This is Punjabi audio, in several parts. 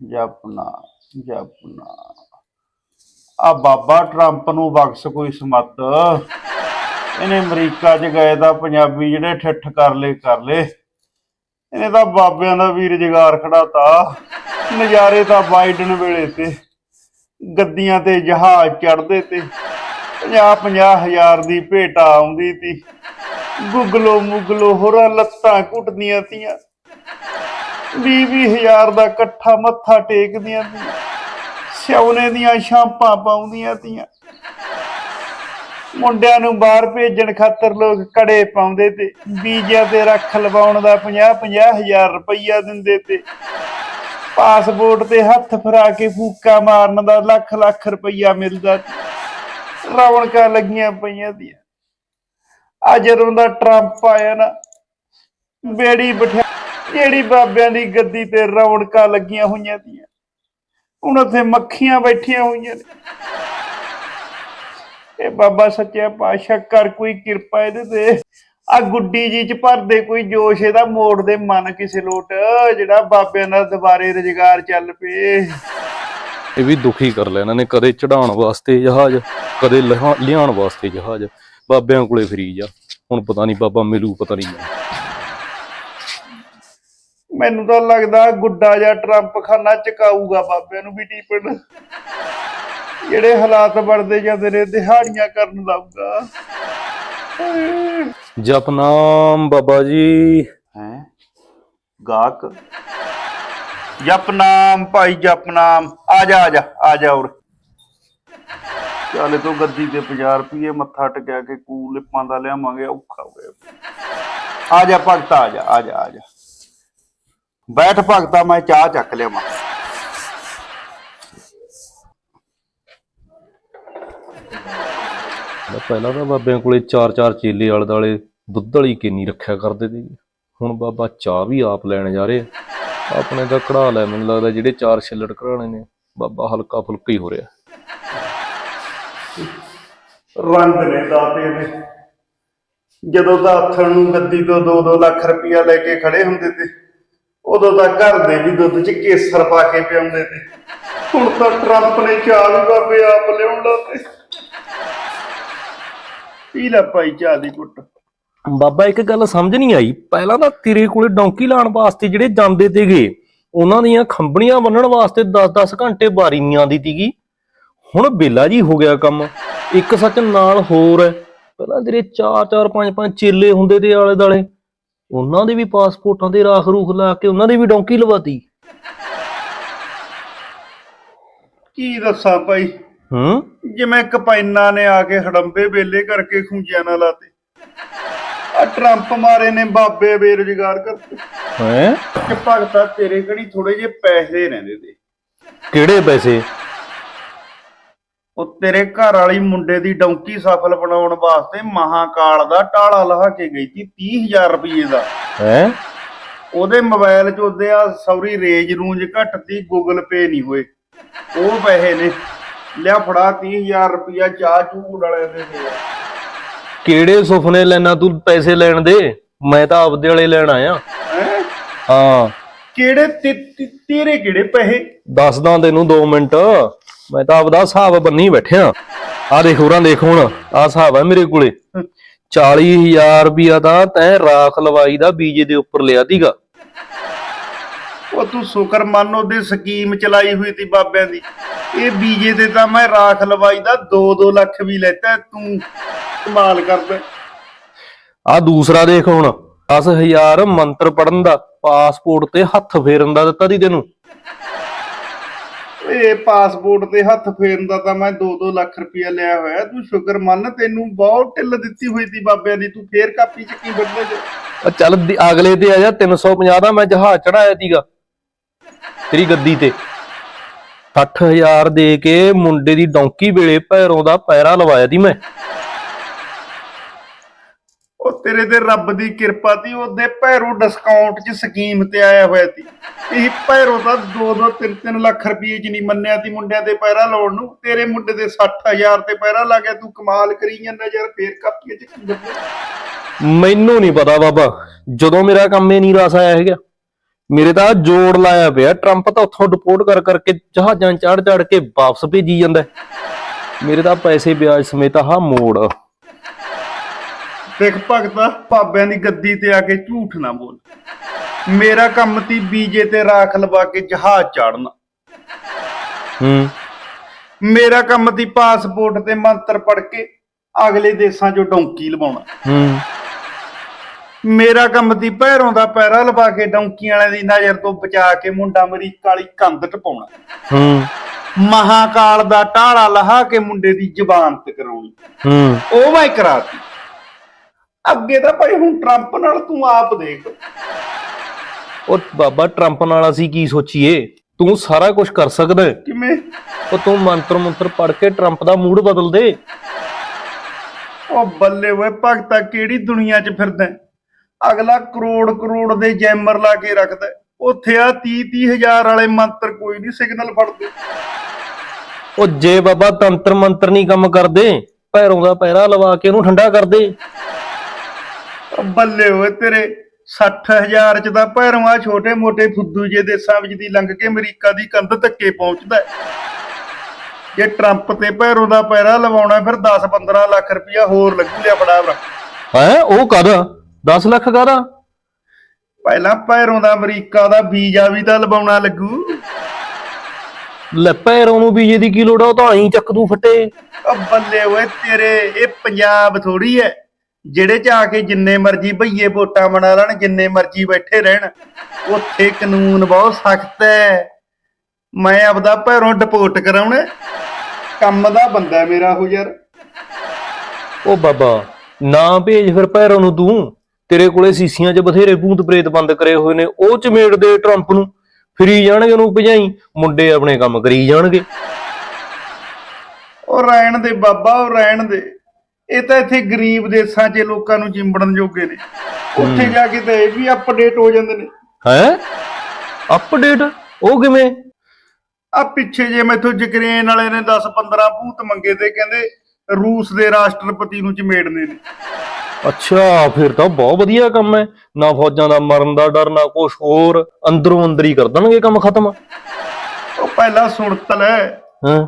ਜਪਨਾ ਜਪਨਾ। ਆ ਬਾਬਾ ਟਰੰਪ ਨੂੰ ਬਖਸ਼ ਕੋਈ ਸਮੱਤ। ਇਹਨੇ ਅਮਰੀਕਾ 'ਚ ਗਏ ਤਾਂ ਪੰਜਾਬੀ ਜਿਹੜੇ ਠੱਠ ਕਰ ਲੇ ਕਰ ਲੇ ਇਹਨੇ ਤਾਂ ਬਾਬਿਆਂ ਦਾ ਵੀ ਰੁਜ਼ਗਾਰ ਖੜਾਤਾ। ਨਜ਼ਾਰੇ ਤਾਂ ਬਾਈਡਨ ਵੇਲੇ ਤੇ। ਗੱਦੀਆਂ ਤੇ ਜਹਾਜ਼ ਚੜਦੇ ਤੇ। 50 50 ਹਜ਼ਾਰ ਦੀ ਭੇਟਾ ਆਉਂਦੀ ਤੀ। ਗੁਗਲੋ ਮੁਗਲੋ ਹੋਰਾਂ ਲੱਤਾਂ ਘੁੱਟਦੀਆਂ ਤੀਆਂ। 20 ਹਜ਼ਾਰ ਦਾ ਇਕੱਠਾ ਮੱਥਾ ਟੇਕਦੀਆਂ ਤੀਆਂ ਸਿਉਨੇ ਦੀਆਂ ਛਾਂਪਾਂ ਪਾਉਂਦੀਆਂ ਤੀਆਂ। ਮੁੰਡਿਆਂ ਨੂੰ ਬਾਹਰ ਭੇਜਣ ਖਾਤਰ ਲੋਕ ਕੜੇ ਪਾਉਂਦੇ ਤੇ ਬੀਜਿਆਂ ਤੇ ਰੱਖ ਲਵਾਉਣ ਦਾ 50 50 ਰੁਪਈਆ ਦਿੰਦੇ ਤੇ ਪਾਸਪੋਰਟ ਤੇ ਹੱਥ ਫਰਾ ਕੇ ਫੂਕਾ ਮਾਰਨ ਦਾ ਲੱਖ ਲੱਖ ਰੁਪਈਆ ਮਿਲਦਾ ਸੀ। ਰੌਣਕਾਂ ਲੱਗੀਆਂ ਪਈਆਂ ਦੀਆਂ ਆ ਜਦੋਂ ਦਾ ਟਰੰਪ ਆਇਆ ਨਾ ਬੇੜੀ ਬਿਠਾ ਜਿਹੜੀ ਬਾਬਿਆਂ ਦੀ ਗੱਦੀ ਤੇ ਰੌਣਕਾਂ ਲੱਗੀਆਂ ਹੋਈਆਂ ਦੀਆਂ ਹੁਣ ਉੱਥੇ ਮੱਖੀਆਂ ਬੈਠੀਆਂ ਹੋਈਆਂ ਨੇ। ਇਹ ਬਾਬਾ ਸੱਚਿਆ ਪਾਤਸ਼ਾਹ, ਕਰ ਕੋਈ ਕਿਰਪਾ ਇਹਦੇ ਤੇ। ਆ ਗੁੱਡੀ ਜੀ ਚ ਭਰਦੇ ਕੋਈ ਜੋਸ਼, ਇਹਦਾ ਮੋੜ ਦੇ ਮਨ ਕਿਸੇ ਲੋਟ, ਜਿਹੜਾ ਬਾਬਿਆਂ ਦਾ ਦੁਬਾਰੇ ਰੁਜ਼ਗਾਰ ਚੱਲ ਪਏ। ਇਹ ਵੀ ਦੁਖੀ ਕਰ ਲਿਆ ਇਹਨਾਂ ਨੇ, ਕਦੇ ਚੜਾਉਣ ਵਾਸਤੇ ਜਹਾਜ਼, ਕਦੇ ਲਿਹਾ- ਲਿਆਉਣ ਵਾਸਤੇ ਜਹਾਜ਼। ਬਾਬਿਆਂ ਕੋਲੇ ਫਰੀ ਆ ਹੁਣ ਪਤਾ ਨਹੀਂ ਬਾਬਾ ਮਿਲੂ, ਪਤਾ ਨਹੀਂ। ਮੈਨੂੰ ਤਾਂ ਲੱਗਦਾ ਗੁੱਡਾ ਜਾਂ ਟਰੰਪ ਖਾਨਾ ਚਕਾਊਗਾ ਬਾਬਿਆਂ ਨੂੰ ਵੀ ਟੀਪਣ। ਜਿਹੜੇ ਹਾਲਾਤ ਬਣਦੇ ਜਾਂਦੇ ਨੇ ਦਿਹਾੜੀਆਂ ਕਰਨ ਲਾਊਗਾ ਜਪਨਾਮ ਬਾਬਾ ਜੀ। ਹੈ? ਗਾਕ ਜਪਨਾਮ ਭਾਈ ਜਪਨਾਮ ਆ ਜਾ ਆ ਜਾ ਆ ਜਾ ਉਰ। ਚੱਲ ਤੂੰ ਗੱਦੀ ਤੇ 50 ਰੁਪਏ ਮੱਥਾ ਟਕਿਆ ਕੇ ਕੂ ਲਿਪਾਂ ਦਾ ਲਿਆਵਾਂਗੇ ਔਖਾ ਹੋ ਗਿਆ। ਆ ਜਾ ਭਗਤਾ ਆ ਜਾ ਆ ਜਾ ਆ ਜਾ। ਬੈਠ ਭਗਤਾ ਮੈਂ ਚਾਹ ਚੱਕ ਲਿਆਵਾਂ। ਪਹਿਲਾਂ ਤਾਂ ਬਾਬਿਆਂ ਕੋਲੇ ਚਾਰ ਚਾਰ ਚੇਲੇ ਆਲੇ ਦਾਲੇ ਦੁੱਧ ਵਾਲੀ ਕਿੰਨੀ ਰੱਖਿਆ ਕਰਦੇ ਤੇ ਹੁਣ ਬਾਬਾ ਚਾਹ ਵੀ ਆਪ ਲੈਣ ਜਾ ਰਹੇ। ਆ। ਆਪਣੇ ਤਾਂ ਕਢਾ ਲੈ ਮੈਨੂੰ ਲੱਗਦਾ ਜਿਹੜੇ ਚਾਰ ਛਿੱਲੜ ਕਢਾਣੇ ਨੇ ਬਾਬਾ ਹਲਕਾ ਫੁਲਕਾ ਹੀ ਹੋ ਰਿਹਾ। ਰੰਗ ਨੇ ਦਾਤੇ ਨੇ। ਜਦੋਂ ਤਾਂ ਆਥਣ ਨੂੰ ਗੱਦੀ ਤੋਂ 2-2 ਲੱਖ ਰੁਪਇਆ ਲੈ ਕੇ ਖੜੇ ਹੁੰਦੇ ਤੇ ਉਦੋਂ ਤਾਂ ਘਰ ਦੇ ਵੀ ਦੁੱਧ 'ਚ ਕੇਸਰ ਪਾ ਕੇ ਪਿਆਉਂਦੇ ਤੇ ਹੁਣ ਤਾਂ ਟਰੰਪ ਨੇ ਚਾਹ ਵੀ ਬਾਬੇ ਆਪ ਲਿਆਉਣ ਲੱਗੇ ਪੀ ਲੈ ਭਾਈ ਚਾਹ ਦੀ ਘੁੱਟ। ਬਾਬਾ, ਇੱਕ ਗੱਲ ਸਮਝ ਨਹੀਂ ਆਈ। ਪਹਿਲਾਂ ਤਾਂ ਤੇਰੇ ਕੋਲੇ ਡੌਂਕੀ ਲਾਉਣ ਵਾਸਤੇ ਜਿਹੜੇ ਜਾਂਦੇ ਤੇਗੇ ਉਹਨਾਂ ਦੀਆਂ ਖੰਭਣੀਆਂ ਬੰਨਣ ਵਾਸਤੇ 10-10 ਘੰਟੇ ਵਾਰੀ ਨਹੀਂ ਆਉਂਦੀ ਤੀਗੀ ਹੁਣ ਬੇਲਾ ਜੀ ਹੋ ਗਿਆ ਕੰਮ। ਇੱਕ ਸੱਚ ਨਾਲ ਹੋਰ ਹੈ। ਪਹਿਲਾਂ ਤੇਰੇ 4-4 5-5 ਚੇਲੇ ਹੁੰਦੇ ਤੇ ਆਲੇ ਦਾਲੇ ਉਹਨਾਂ ਦੇ ਵੀ ਪਾਸਪੋਰਟਾਂ ਤੇ ਰਾਖ ਰੂਖ ਲਾ ਕੇ ਉਹਨਾਂ ਦੀ ਵੀ ਡੌਂਕੀ ਲਵਾਤੀ। ਕੀ ਦੱਸਾਂ ਭਾਈ? ਹੂੰ? ਜਿਵੇਂ ਕਪਾਈਨਾਂ ਨੇ ਆ ਕੇ ਹੜੰਬੇ ਵੇਲੇ ਕਰਕੇ ਖੁੰਝਿਆਂ ਨਾਲ ਲਾਤੇ। ਆ ਟਰੰਪ ਮਾਰੇ ਨੇ ਬਾਬੇ ਬੇਰੁਜ਼ਗਾਰ ਕਰਤੇ ਹੈ? ਕਿ ਭਗਤਾ ਤੇਰੇ ਕਿਹੜੀ ਥੋੜੇ ਜਿਹੇ ਪੈਸੇ ਰਹਿੰਦੇ ਤੇ। ਕਿਹੜੇ ਪੈਸੇ? ਉਹ ਤੇਰੇ ਘਰ ਵਾਲੀ ਮੁੰਡੇ ਦੀ ਡੌਂਕੀ ਸਫਲ ਬਣਾਉਣ ਵਾਸਤੇ ਮਹਾਕਾਲ ਦਾ ਟਾਲਾ ਲਹਾ ਕੇ ਗਈ ਸੀ 30000 ਰੁਪਏ ਦਾ। ਹੈ? ਉਹਦੇ ਮੋਬਾਈਲ 'ਚ ਉਹਦੇ ਆ ਸੌਰੀ ਰੇਂਜ ਰੂੰਜ ਘੱਟ ਤੀ ਗੂਗਲ ਪੇ ਨਹੀਂ ਹੋਏ। ਉਹ ਪੈਸੇ ਨੇ। ਲਿਆ ਫੜਾ 30000 ਰੁਪਇਆ ਚਾਹ ਚੂੜ ਵਾਲੇ ਦੇ ਦੇ ਕਿਹੜੇ ਸੁਪਨੇ ਲੈਣਾ ਤੂੰ ਪੈਸੇ ਲੈਣ ਦੇ? ਮੈਂ ਤਾਂ ਆਪਦੇ ਵਾਲੇ ਲੈਣ ਆਇਆ। ਹੈਂ? ਹਾਂ। ਕਿਹੜੇ ਤੇ- ਤੇ- ਤੇਰੇ ਕਿਹੜੇ ਪੈਸੇ? ਦੱਸਦਾ ਤੈਨੂੰ 2 ਮਿੰਟ। ਮੈਂ ਤਾਂ ਆਪਦਾ ਹਿਸਾਬ ਬੰਨੀ ਬੈਠਿਆ। ਆ ਦੇਖ ਹੋਰਾਂ ਦੇਖ ਹੁਣ ਆ ਹਿਸਾਬ ਹੈ ਮੇਰੇ ਕੋਲੇ। 40000 ਰੁਪਿਆ ਤਾਂ ਤੈਂ ਰਾਖ ਲਵਾਈ ਦਾ ਬੀਜੇ ਦੇ ਉੱਪਰ ਲਿਆ ਦੀਗਾ। ਉਹ ਤੂੰ ਸ਼ੁਕਰ ਮੰਨ ਉਹਦੇ ਸਕੀਮ ਚਲਾਈ ਹੋਈ ਤੀ ਬਾਬਿਆਂ ਦੀ। ਇਹ ਬੀਜੇ ਤੇ ਤਾਂ ਮੈਂ ਰਾਖ ਲਵਾਈ ਦਾ 2-2 ਲੱਖ ਵੀ ਲੈਤਾ ਤੂੰ ਕਮਾਲ ਕਰਦਾ। ਆ ਦੂਸਰਾ ਦੇਖ ਹੁਣ 10000 ਮੰਤਰ ਪੜਨ ਦਾ ਪਾਸਪੋਰਟ ਤੇ ਹੱਥ ਫੇਰਨ ਦਾ ਦਿੱਤਾ ਦੀ ਤੈਨੂੰ। ਇਹ ਪਾਸਪੋਰਟ ਤੇ ਹੱਥ ਫੇਰਨ ਦਾ ਤਾਂ ਮੈਂ 2-2 ਲੱਖ ਰੁਪਇਆ ਲਿਆ ਹੋਇਆ। ਤੂੰ ਸ਼ੁਕਰ ਮੰਨ, ਤੈਨੂੰ ਬਹੁਤ ਢਿੱਲ ਦਿੱਤੀ ਹੋਈ ਤੀ ਬਾਬਿਆਂ ਦੀ। ਤੂੰ ਫੇਰ ਕਾਪੀ ਚ ਕੀ ਵੱਢਦੇ ਜੇ। ਆ ਚੱਲ ਦੀ- ਅਗਲੇ ਤੇ ਆ ਜਾ 350 ਦਾ ਮੈਂ ਜਹਾਜ਼ ਚੜਾਇਆ ਸੀਗਾ। ਤੇਰੀ ਗੱਦੀ ਤੇ। 60000 ਦੇ ਕੇ ਮੁੰਡੇ ਦੀ ਡੌਂਕੀ ਵੇਲੇ ਭੈਰੋਂ ਦਾ ਪੈਰਾ ਲਵਾਇਆ ਦੀ ਮੈਂ। ਉਹ ਤੇਰੇ ਤੇ ਰੱਬ ਦੀ ਕਿਰਪਾ ਤੀ ਉਹਦੇ ਭੈਰੋ ਡਿਸਕਾਊਂਟ ਚ ਸਕੀਮ ਤੇ ਆਇਆ ਹੋਇਆ ਤੀ ਇਹ ਭੈਰੋ ਤਾਂ 2-2 3-3 ਲੱਖ ਰੁਪਏ ਚ ਨਹੀਂ ਮੰਨਿਆ ਤੀ ਮੁੰਡਿਆਂ ਤੇ ਪੈਰਾ ਲਾਉਣ ਨੂੰ। ਤੇਰੇ ਮੁੰਡੇ ਦੇ 60000 ਤੇ ਪੈਰਾ ਲਾ ਗਿਆ, ਤੂੰ ਕਮਾਲ ਕਰੀ ਜਾਂਦਾ ਯਾਰ, ਫੇਰ ਕਾਪੀਆਂ ਚ ਕੀ ਮੈਨੂੰ ਨਹੀਂ ਪਤਾ ਬਾਬਾ, ਜਦੋਂ ਮੇਰਾ ਕੰਮ ਇਹ ਨਹੀਂ ਰਸ ਆਇਆ ਹੈਗਾ। ਮੇਰੇ ਤਾਂ ਜੋੜ ਲਾਇਆ ਪਿਆ ਟਰੰਪ ਤਾਂ ਉੱਥੋਂ ਡਿਪੋਰਟ ਕਰ ਕਰਕੇ ਜਹਾਜ਼ਾਂ ਚੜ ਚੜ ਕੇ ਵਾਪਸ ਭੇਜੀ ਜਾਂਦਾ। ਮੇਰੇ ਤਾਂ ਪੈਸੇ ਵਿਆਜ ਸਮੇਤ ਆਹ ਮੋੜ। ਦੇਖ ਭਗਤਾ ਬਾਬਿਆਂ ਦੀ ਗੱਦੀ ਤੇ ਆ ਕੇ ਝੂਠ ਨਾ ਬੋਲ। ਮੇਰਾ ਕੰਮ ਤੀ ਬੀਜੇ ਤੇ ਰਾਖ ਲਵਾ ਕੇ ਜਹਾਜ਼ ਚਾੜਨਾ। ਹੂੰ। ਮੇਰਾ ਕੰਮ ਤੀ ਪਾਸਪੋਰਟ ਤੇ ਮੰਤਰ ਪੜ ਕੇ ਅਗਲੇ ਦੇਸ਼ਾਂ 'ਚੋਂ ਡੌਂਕੀ ਲਵਾਉਣਾ। ਹੂੰ। ਮੇਰਾ ਕੰਮ ਤੀ ਪੈਰੋਂ ਦਾ ਪੈਰਾ ਲਵਾ ਕੇ ਡੌਂਕੀ ਵਾਲਿਆਂ ਦੀ ਨਜ਼ਰ ਤੋਂ ਬਚਾ ਕੇ ਮੁੰਡਾ ਅਮਰੀਕਾ ਵਾਲੀ ਕੰਧ ਟਪਾਉਣਾ। ਹੂੰ। ਮਹਾਕਾਲ ਦਾ ਟਾਲਾ ਲਹਾ ਕੇ ਮੁੰਡੇ ਦੀ ਜ਼ਬਾਨਤ ਕਰਾਉਣੀ। ਹੂੰ। ਉਹ ਮੈਂ ਕਰਾਤੀ। ਅੱਗੇ ਤਾਂ ਭਾਈ ਹੁਣ ਟਰੰਪ ਨਾਲ ਤੂੰ ਆਪ ਦੇਖ ਉਹ ਬਾਬਾ ਟਰੰਪ ਨਾਲ ਅਸੀਂ ਕੀ ਸੋਚੀਏ ਤੂੰ ਸਾਰਾ ਕੁਝ ਕਰ ਸਕਦਾ ਹੈ। ਕਿਵੇਂ ਉਹ ਤੂੰ ਮੰਤਰ ਮੰਤਰ ਪੜ ਕੇ ਟਰੰਪ ਦਾ ਮੂਡ ਬਦਲ ਦੇ ਉਹ ਬੱਲੇ ਓਏ ਭਗਤਾ ਕਿਹੜੀ ਦੁਨੀਆ 'ਚ ਫਿਰਦਾ ਹੈ? ਅਗਲਾ ਕਰੋੜ ਕਰੋੜ ਦੇ ਜੈਮਰ ਲਾ ਕੇ ਰੱਖਦਾ ਹੈ। ਉੱਥੇ ਆ 30 30 ਹਜ਼ਾਰ ਵਾਲੇ ਮੰਤਰ ਕੋਈ ਨਹੀਂ ਸਿਗਨਲ ਫੜਦੇ ਉਹ ਜੇ ਬਾਬਾ ਤੰਤਰ ਮੰਤਰ ਨਹੀਂ ਕੰਮ ਕਰਦੇ ਪੈਰੋਂ ਦਾ ਪੈਰਾ ਲਵਾ ਕੇ ਉਹਨੂੰ ਠੰਡਾ ਕਰ ਦੇ ਉਹ ਬੱਲੇ ਓਏ ਤੇਰੇ। 60000 ਚ ਤਾਂ ਭੈਰਵਾਂ ਛੋਟੇ ਮੋਟੇ ਫੁੱਦੂ ਜੇ ਦੇਸਾਂ ਵਿੱਚ ਦੀ ਲੰਘ ਕੇ ਅਮਰੀਕਾ ਦੀ ਕੰਧ ਧੱਕੇ ਪਹੁੰਚਦਾ। ਜੇ ਟਰੰਪ ਤੇ ਭੈਰੋਂ ਦਾ ਪੈਰਾ ਲਵਾਉਣਾ ਫਿਰ 10 15 ਲੱਖ ਰੁਪਇਆ ਹੋਰ ਲੱਗੂ ਲਿਆ ਬੜਾ ਬੜਾ ਹੈ ਉਹ ਕਾਦਾ? 10 ਲੱਖ ਕਾਦਾ ਪਹਿਲਾਂ ਭੈਰੋਂ ਦਾ ਅਮਰੀਕਾ ਦਾ ਵੀਜ਼ਾ ਵੀ ਤਾਂ ਲਵਾਉਣਾ ਲੱਗੂ। ਲੈ ਪੈਰੋਂ ਨੂੰ ਬੀਜੇ ਦੀ ਕੀ ਲੋੜ ਆ? ਉਹ ਤਾਂ ਐਂ ਚੱਕ ਦੂ ਫੱਟੇ। ਬੱਲੇ ਓਏ ਤੇਰੇ ਇਹ ਪੰਜਾਬ ਥੋੜੀ ਐ ਜਿਹੜੇ ਚ ਆ ਕੇ ਜਿੰਨੇ ਮਰਜ਼ੀ ਭਈਏ ਵੋਟਾਂ ਬਣਾ ਲੈਣ ਜਿੰਨੇ ਮਰਜ਼ੀ ਬੈਠੇ ਰਹਿਣ ਉੱਥੇ ਕਾਨੂੰਨ ਬਹੁਤ ਸਖਤ ਐ ਮੈਂ ਆਪਦਾ ਭੈਰੋਂ ਡਿਪੋਰਟ ਕਰਾਉਣਾ ਕੰਮ ਦਾ ਬੰਦਾ ਮੇਰਾ ਉਹ ਯਾਰ। ਉਹ ਬਾਬਾ ਨਾ ਭੇਜ ਫਿਰ ਪੈਰੋਂ ਨੂੰ ਤੂੰ। ਤੇਰੇ ਕੋਲੇ ਸੀਸੀਆਂ 'ਚ ਬਥੇਰੇ ਭੂਤ ਪ੍ਰੇਤ ਬੰਦ ਕਰੇ ਹੋਏ ਨੇ ਉਹ ਚਮੇੜ ਦੇ ਟਰੰਪ ਨੂੰ। ਫਰੀ ਜਾਣਗੇ ਉਹਨੂੰ ਭਜਾਈ ਮੁੰਡੇ ਆਪਣੇ ਕੰਮ ਕਰੀ ਜਾਣਗੇ। ਉਹ ਰਹਿਣ ਦੇ ਬਾਬਾ ਉਹ ਰਹਿਣ ਦੇ। ਇਹ ਤਾਂ ਇੱਥੇ ਗਰੀਬ ਦੇਸਾਂ 'ਚ ਲੋਕਾਂ ਨੂੰ ਚਿੰਬੜਨ ਜੋਗੇ ਨੇ। ਉੱਥੇ ਜਾ ਕੇ ਤਾਂ ਇਹ ਵੀ ਅਪਡੇਟ ਹੋ ਜਾਂਦੇ ਨੇ। ਹੈ? ਅਪਡੇਟ ਉਹ ਕਿਵੇਂ? ਆ ਪਿੱਛੇ ਜੇ ਮੈਥੋਂ ਯੂਕਰੇਨ ਵਾਲੇ ਨੇ 10 15 ਭੂਤ ਮੰਗੇ ਤੇ ਕਹਿੰਦੇ ਰੂਸ ਦੇ ਰਾਸ਼ਟਰਪਤੀ ਨੂੰ ਚਮੇੜਨੇ ਨੇ। ਅੱਛਾ ਫਿਰ ਤਾਂ ਬਹੁਤ ਵਧੀਆ ਕੰਮ ਹੈ। ਨਾ ਫੌਜਾਂ ਦਾ ਮਰਨ ਦਾ ਡਰ ਨਾ ਕੁਛ ਹੋਰ। ਅੰਦਰੋਂ ਅੰਦਰ ਹੀ ਕਰ ਦੇਣਗੇ ਕੰਮ ਖਤਮ। ਉਹ ਪਹਿਲਾਂ ਸੁਣਤ ਲੈ। ਹਾਂ।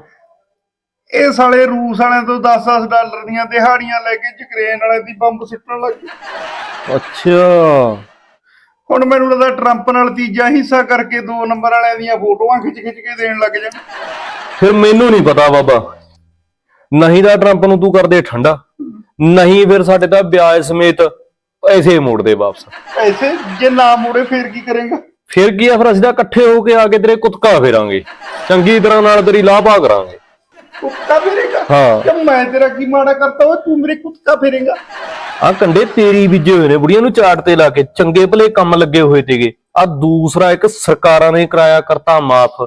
ਇਹ ਸਾਲੇ ਰੂਸ ਵਾਲਿਆਂ ਤੋਂ 10-10 ਡਾਲਰ ਦੀਆਂ ਦਿਹਾੜੀਆਂ ਲੈ ਕੇ ਯੂਕਰੇਨ ਵਾਲੇ ਦੀ ਬੰਬ ਸੁੱਟਣ ਲੱਗ ਗਏ। ਅੱਛਾ। ਹੁਣ ਮੈਨੂੰ ਲੱਗਦਾ ਟਰੰਪ ਨਾਲ ਤੀਜਾ ਹਿੱਸਾ ਕਰਕੇ ਦੋ ਨੰਬਰ ਵਾਲਿਆਂ ਦੀਆਂ ਫੋਟੋਆਂ ਖਿੱਚ-ਖਿੱਚ ਕੇ ਦੇਣ ਲੱਗ ਜਾਣ। ਫਿਰ ਮੈਨੂੰ ਨਹੀਂ ਪਤਾ ਬਾਬਾ। ਨਹੀਂ ਤਾਂ ਟਰੰਪ ਨੂੰ ਤੂੰ ਕਰਦੇ ਠੰਡਾ। ਨਹੀਂ ਫਿਰ ਸਾਡੇ ਤਾਂ ਵਿਆਜ ਸਮੇਤ ਪੈਸੇ ਮੋੜ ਦੇ ਵਾਪਸ। ਐਸੇ ਜੇ ਨਾ ਮੋੜੇ ਫੇਰ ਕੀ ਕਰੇਗਾ? ਫਿਰ ਕੀ ਆ ਫਿਰ ਅਸੀਂ ਤਾਂ ਇਕੱਠੇ ਹੋ ਕੇ ਆ ਕੇ ਤੇਰੇ ਕੁੱਤਕਾ ਫੇਰਾਂਗੇ। ਚੰਗੀ ਤਰ੍ਹਾਂ ਨਾਲ ਤੇਰੀ ਲਾਭਾ ਕਰਾਂਗੇ। ਕੁੱਤਾ ਫੇਰੇਗਾ। ਹਾਂ। ਕਿ ਮੈਂ ਤੇਰਾ ਕੀ ਮਾੜਾ ਕਰਤਾ ਓਏ ਤੂੰ ਮੇਰੇ ਕੁੱਤਾ ਫੇਰੇਗਾ। ਆ ਕੰਡੇ ਤੇਰੀ ਬੀਜੇ ਹੋਏ ਨੇ ਬੁੜੀਆਂ ਨੂੰ ਚਾਟ ਤੇ ਲਾ ਕੇ ਚੰਗੇ ਭਲੇ ਕੰਮ ਲੱਗੇ ਹੋਏ ਤੇਗੇ। ਆ ਦੂਸਰਾ ਇੱਕ ਸਰਕਾਰਾਂ ਨੇ ਕਰਾਇਆ ਕਰਤਾ ਮਾਫ।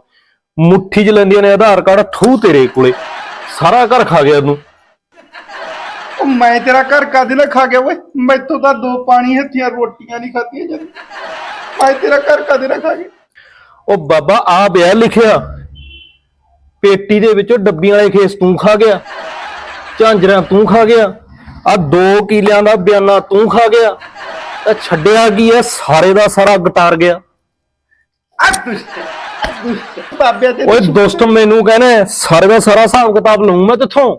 ਮੁੱਠੀ 'ਚ ਲੈਂਦੀਆਂ ਨੇ ਆਧਾਰ ਕਾਰਡ ਥੂ ਤੇਰੇ ਕੋਲੇ। ਸਾਰਾ ਘਰ ਖਾ ਗਿਆ ਤੂੰ ਉਹ ਮੈਂ ਤੇਰਾ ਘਰ ਕਾਦੇ ਨਾਲ ਖਾ ਗਿਆ ਓਏ? ਮੈਥੋਂ ਤਾਂ ਦੋ ਪਾਣੀ ਹੱਥੀਆਂ ਰੋਟੀਆਂ ਨਹੀਂ ਖਾਧੀਆਂ ਜਾਂਦੀਆਂ ਮੈਂ ਤੇਰਾ ਘਰ ਕਾਦੇ ਨਾਲ ਖਾ ਗਿਆ? ਉਹ ਬਾਬਾ ਆ ਬਿਆ ਲਿਖਿਆ। ਪੇਟੀ ਦੇ ਵਿੱਚੋਂ ਡੱਬੀਆਂ ਵਾਲੇ ਖੇਸ ਤੂੰ ਖਾ ਗਿਆ ਝਾਂਜਰਾਂ ਤੂੰ ਖਾ ਗਿਆ ਆ ਦੋ ਕਿਲਿਆਂ ਦਾ ਬਿਆਨਾ ਤੂੰ ਖਾ ਗਿਆ ਤਾਂ ਛੱਡਿਆ ਕੀ ਐ ਸਾਰੇ ਦਾ ਸਾਰਾ ਗਟਾਰ ਗਿਆ। ਬਾਬਿਆਂ ਤੇ ਓਏ ਦੋਸਤ ਮੈਨੂੰ ਕਹਿੰਦਾ ਸਾਰੇ ਦਾ ਸਾਰਾ ਹਿਸਾਬ ਕਿਤਾਬ ਲਊਂ ਮੈਂ ਤੇਥੋਂ।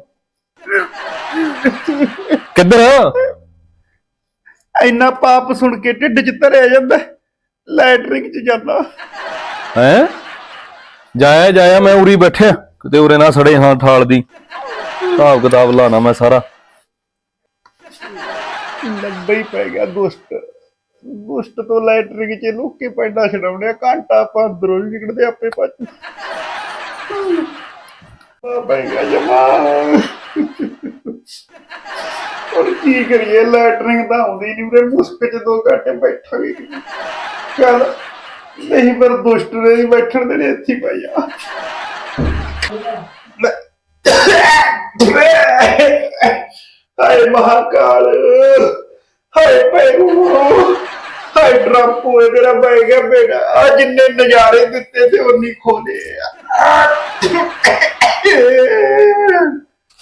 ਕਿੱਧਰ? ਇੰਨਾ ਪਾਪ ਸੁਣ ਕੇ ਢਿੱਡ 'ਚ ਧਰਿਆ ਜਾਂਦਾ ਲੈਟਰਿੰਗ 'ਚ ਜਾਂਦਾ। ਹੈ? ਜਾਇਆ ਜਾਇਆ, ਮੈਂ ਉਰੀ ਬੈਠਿਆ। ਕਿਤੇ ਉਰੇ ਨਾ ਸੜੇ ਹਾਂ ਥਾਲ ਦੀ। ਹਿਸਾਬ ਕਿਤਾਬ ਲਾਣਾ ਮੈਂ ਸਾਰਾ। ਲੱਭਾ ਹੀ ਪੈ ਗਿਆ ਦੁਸ਼ਟ। ਦੁਸ਼ਟ ਤੋਂ ਲੈਟਰਿੰਗ 'ਚ ਲੁੱਕ ਪੈਂਦਾ ਛਡਾਉਣੇ ਘੰਟਾ ਆਪਾਂ ਅੰਦਰੋਂ ਹੀ ਨਿਕਲਦੇ ਆਪੇ ਪੱਜ। ਆ ਪੈ ਗਿਆ ਜਮਾ। ਔਰ ਕੀ ਕਰੀਏ? ਲੈਟਰਿੰਗ ਤਾਂ ਆਉਂਦੀ ਨਹੀਂ ਉਰੇ। ਮੁਸਕ 'ਚ ਦੋ ਘੰਟੇ ਬੈਠਾ ਵੀ ਚੱਲ। ਨਹੀਂ, ਪਰ ਦੁਸ਼ਟ ਨੇ ਹੀ ਬੈਠਣ ਦੇ ਇੱਥੇ ਹੀ ਪੈ ਜਾ ਹਾਏ ਮਹਾਕਾਲ, ਹਾਏ ਪੈਰੂ ਹਾਏ ਡਰੰਪ ਹੋਏ ਮੇਰਾ ਬੈ ਗਿਆ ਬੇਟਾ। ਆ ਜਿੰਨੇ ਨਜ਼ਾਰੇ ਦਿੱਤੇ ਤੇ ਉਨੀ ਖੋਲੇ ਆ।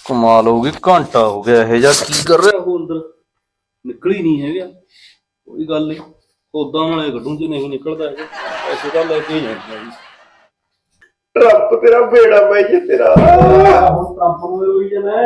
ਕਮਾਲ ਹੋ ਗਈ, ਘੰਟਾ ਹੋ ਗਿਆ ਇਹ ਜਾਂ ਕੀ ਕਰ ਰਿਹਾ ਉਹ ਅੰਦਰ? ਨਿਕਲ ਹੀ ਨਹੀਂ ਹੈਗਾ। ਕੋਈ ਗੱਲ ਨਹੀਂ। ਉਦਾਂ ਨਾਲੇ ਕੱਢੂ ਜੇ ਨਹੀਂ ਨਿਕਲਦਾ ਹੈਗਾ। ਪੈਸੇ ਤਾਂ ਲੈ ਕੇ ਜਾਣਾ ਜੀ ਟਰੰਪ ਤੇਰਾ ਬੇੜਾ ਪੈ ਜੇ ਤੇਰਾ। ਹੁਣ ਟਰੰਪ ਨੂੰ ਹੋਈ ਜਾਣਾ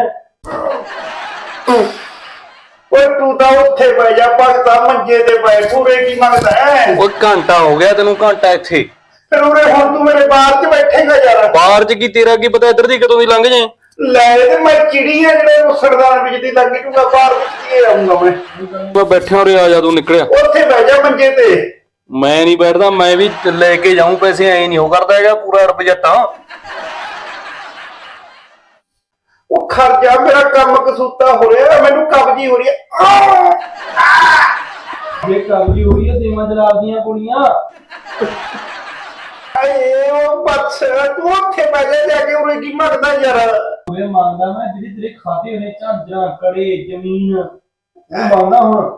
ਓਏ ਤੂੰ ਤਾਂ ਉੱਥੇ ਬਹਿ ਜਾ ਭਗਤਾ ਮੰਜੇ ਤੇ ਬੈ ਪੂਰੇ ਕੀ ਮੰਗਦਾ ਹੈ? ਓਏ ਘੰਟਾ ਹੋ ਗਿਆ ਤੈਨੂੰ ਘੰਟਾ ਇੱਥੇ। ਫਿਰ ਉਰੇ ਹੁਣ ਤੂੰ ਮੇਰੇ ਬਾਹਰ ਚ ਬੈਠੇਗਾ ਯਾਰ। ਬਾਹਰ ਚ ਕੀ ਤੇਰਾ ਕੀ ਪਤਾ ਇੱਧਰ ਦੀ ਕਦੋਂ ਦੀ ਲੰਘ ਜੇ ਲੈ ਤੇ ਮੈਂ ਚਿੜੀ ਆ ਜਿਹੜੇ ਮੁਸੜਦਾਰ ਵਿੱਚ ਦੀ ਲੱਗੀ ਤੂੰ ਬਾਹਰ ਵਿੱਚ ਕੀ ਆਉਂਗਾ ਮੈਂ। ਮੈਂ ਬੈਠਿਆ ਉਰੇ ਆ ਜਾ ਤੂੰ ਨਿਕਲਿਆ। ਉੱਥੇ ਬਹਿ ਜਾ ਮੰਜੇ ਤੇ। ਮੈਂ ਨਹੀਂ ਬੈਠਦਾ ਮੈਂ ਵੀ ਲੈ ਕੇ ਜਾਊਂ ਪੈਸੇ ਐ ਨਹੀਂ ਹੋ ਕਰਦਾ ਹੈਗਾ ਪੂਰਾ ਉਹ ਖਰਜਾ ਮੇਰਾ ਕੰਮ ਕਸੂਤਾ ਹੋ ਰਿਹਾ ਮੈਨੂੰ ਕਬਜੀ ਹੋ ਰਹੀ ਹੈ। ਆਹ! ਜੇ ਕਬਜੀ ਹੋ ਰਹੀ ਹੈ ਦੇਵਾਂ ਜਲਾਬ ਦੀਆਂ ਕੁੜੀਆਂ। ਆਏ ਉਹ ਬੱਸ ਤੂੰ ਉੱਥੇ ਬਹਿ ਜਾ ਜਾ ਕੇ ਉਰੇ ਕੀ ਮੰਗਦਾ ਯਾਰ? ਉਹ ਮੰਗਦਾ ਮੈਂ ਜਿਹੜੀ ਤੇਰੇ ਖਾਤੇ ਹੋਣੇ ਝਾਂਜਰਾਂ ਕੜੇ ਜ਼ਮੀਨ ਉਹ ਮੰਗਦਾ ਹੁਣ।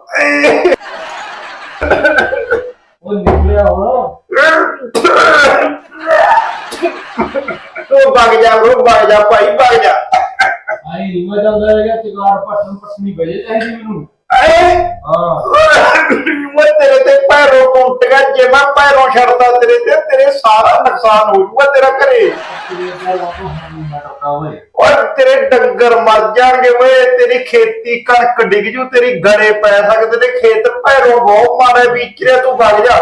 ਉਹ ਨਿਕਲਿਆ ਹੁਣ। ਤੂੰ ਵਗ ਜਾ ਉਹ ਵਗ ਜਾ ਭਾਈ ਵਗ ਜਾ। ਆਈ ਨਹੀਂ ਮੈਂ ਜਾਂਦਾ ਹੈਗਾ ਚਿਕਾਰ ਪੱਟਣ ਪੱਟਣੀ ਬਜੇ ਚਾਹੀਦੀ ਮੈਨੂੰ। ਆਏ ਹਾਂ। ਮੈਂ ਤੇਰੇ ਤੇ ਪੈਰੋਂ ਕੁੱਟਗਾ ਜੇ ਮੈਂ ਪੈਰੋਂ ਛੱਡਦਾ ਤੇਰੇ ਤੇ ਸਾਰਾ ਨੁਕਸਾਨ ਹੋ ਜੂਗਾ ਤੇਰਾ ਘਰੇ। ਤੇਰੇ ਨਾਲ ਓਏ ਤੇਰੇ ਡੰਗਰ ਮਰ ਜਾਣਗੇ ਓਏ ਤੇਰੀ ਖੇਤੀ ਕਣਕ ਡਿੱਗ ਜੂ, ਤੇਰੀ ਗੜੇ ਪੈ ਸਕਦੇ ਨੇ, ਖੇਤ ਪੈਰੋਂ ਬਹੁਤ ਮਾਰੇ ਵਿਚਰੇ ਤੂੰ ਵਗ ਜਾ।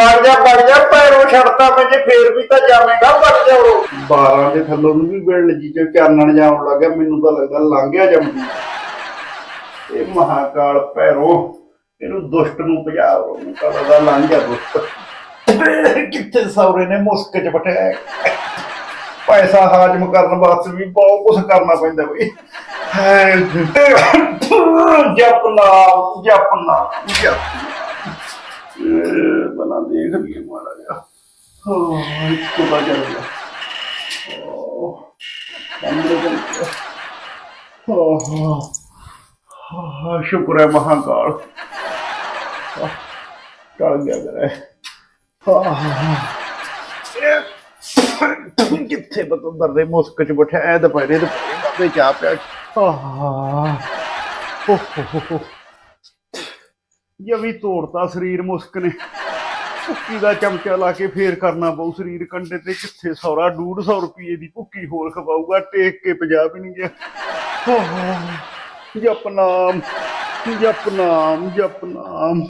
ਔਰ ਜਾ ਵਗ ਜਾ ਪੈਰੋਂ ਛੱਡਦਾ ਮੈਂ ਜੇ ਫੇਰ ਵੀ ਤਾਂ ਜਾਵੇਂਗਾ ਵਗ ਜਾ ਉਹ। 12 ਦੇ ਥੱਲੋਂ ਨੂੰ ਵੀ ਬਿਲਡ ਜੀ ਚ ਚਾਨਣ ਜਾਉਣ ਲੱਗਿਆ ਮੈਨੂੰ ਤਾਂ ਲੱਗਦਾ ਲੰਘਿਆ ਗਿਆ ਇਹ ਮਹਾਕਾਲ ਪੈਰੋਂ ਇਹਨੂੰ ਦੁਸ਼ਟ ਨੂੰ ਪੰਜਾਬ ਉਹਨੂੰ ਤਾਂ ਲੱਗਦਾ ਦੁਸ਼ਟ। ਕਿੱਥੇ ਸੌਰੇ ਨੇ ਮੁਸਕ ਚ ਬਟਿਆ ਪੈਸਾ ਹਾਜ਼ਮ ਕਰਨ ਵਾਸਤੇ ਵੀ ਬਹੁਤ ਕੁਝ ਕਰਨਾ ਪੈਂਦਾ ਬਈ। ਜਪਨਾ ਜਪਨਾ ਜਪ ਇਹ ਬਣਾ ਦੇਖ ਲਈਏ ਮਾੜਾ ਜਿਹਾ ਹਾਂ ਇੱਕ ਤਾਂ ਚੱਲ ਗਿਆ ਓਹ, ਕਮਰੇ ਹਾਂ ਸ਼ੁਕਰ ਹੈ ਮਹਾਕਾਲ। ਆਹ, ਟਲ ਗਿਆ ਕਰੇ ਕਿੱਥੇ ਬਤੰਦਰ ਦੇ ਮੁਸਕ ਚ ਬਿਠਿਆ ਐ ਦੁਪਹਿਰੇ ਦੁਪਹਿਰੇ ਬਾਬੇ ਚਾਹ ਪਿਆ। ਆਹ ਹੋ ਤੋੜਤਾ ਸਰੀਰ ਮੁਸਕ ਨੇ। ਭੁੱਕੀ ਦਾ ਚਮਚਾ ਲਾ ਕੇ ਫੇਰ ਕਰਨਾ ਪਊ ਸਰੀਰ ਕੰਡੇ ਤੇ ਕਿੱਥੇ ਸੌਰਾ 150 ਰੁਪਏ ਦੀ ਭੁੱਕੀ ਹੋਰ ਖਵਾਊਗਾ ਟੇਕ ਕੇ ਪੰਜਾਬ ਵੀ ਨਹੀਂ ਗਿਆ। ਜਪਨਾਮ ਜਪਨਾਮ ਜਪਨਾਮ